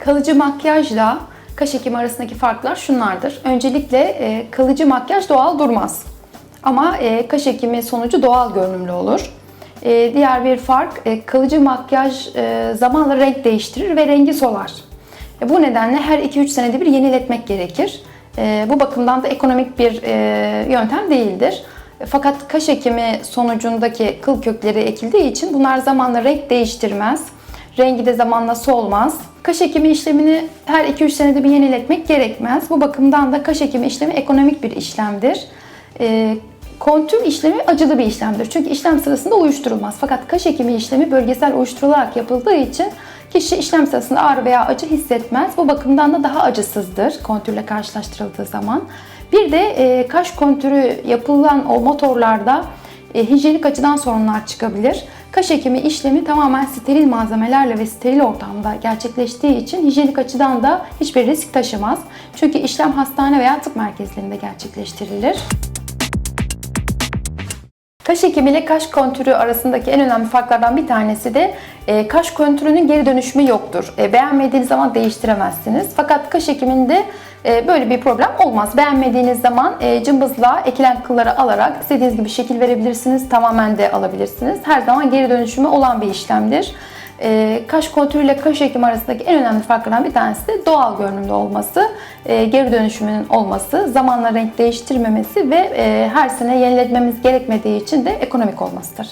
Kalıcı makyajla kaş ekimi arasındaki farklar şunlardır. Öncelikle e, kalıcı makyaj doğal durmaz. Ama e, kaş ekimi sonucu doğal görünümlü olur. E, diğer bir fark e, kalıcı makyaj e, zamanla renk değiştirir ve rengi solar. E, bu nedenle her 2-3 senede bir yeniletmek gerekir. E, bu bakımdan da ekonomik bir e, yöntem değildir. Fakat kaş ekimi sonucundaki kıl kökleri ekildiği için bunlar zamanla renk değiştirmez. Rengi de zamanla solmaz. Kaş ekimi işlemini her 2-3 senede bir yeniletmek gerekmez. Bu bakımdan da kaş ekimi işlemi ekonomik bir işlemdir. E, kontür işlemi acılı bir işlemdir. Çünkü işlem sırasında uyuşturulmaz. Fakat kaş ekimi işlemi bölgesel uyuşturularak yapıldığı için kişi işlem sırasında ağrı veya acı hissetmez. Bu bakımdan da daha acısızdır kontürle karşılaştırıldığı zaman. Bir de e, kaş kontürü yapılan o motorlarda e, hijyenik açıdan sorunlar çıkabilir. Kaş ekimi işlemi tamamen steril malzemelerle ve steril ortamda gerçekleştiği için hijyenik açıdan da hiçbir risk taşımaz. Çünkü işlem hastane veya tıp merkezlerinde gerçekleştirilir. Kaş ekimi ile kaş kontürü arasındaki en önemli farklardan bir tanesi de e, kaş kontürünün geri dönüşümü yoktur. E, beğenmediğiniz zaman değiştiremezsiniz. Fakat kaş ekiminde e, böyle bir problem olmaz. Beğenmediğiniz zaman e, cımbızla ekilen kılları alarak istediğiniz gibi şekil verebilirsiniz. Tamamen de alabilirsiniz. Her zaman geri dönüşümü olan bir işlemdir. E, kaş kontürü ile kaş ekimi arasındaki en önemli farklardan bir tanesi de doğal görünümlü olması, e, geri dönüşümünün olması, zamanla renk değiştirmemesi ve e, her sene yeniletmemiz gerekmediği için de ekonomik olmasıdır.